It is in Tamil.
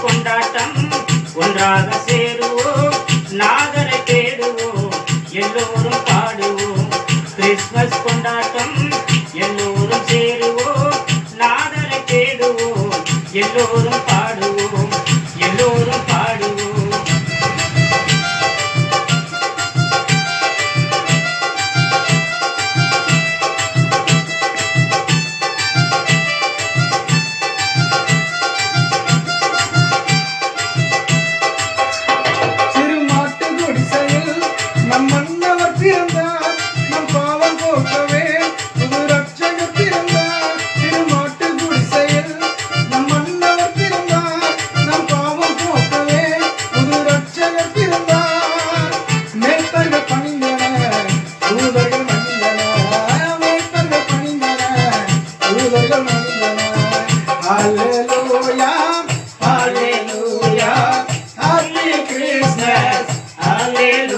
கொண்டாட்டம். ஒன்றாக சேருவோம் நாதரை தேடுவோம் எல்லோரும் பாடுவோம். கிறிஸ்மஸ் கொண்டாட்டம் எல்லோரும் சேருவோம் நாதரை தேடுவோம் எல்லோரும் பாடுவோம். Yeah.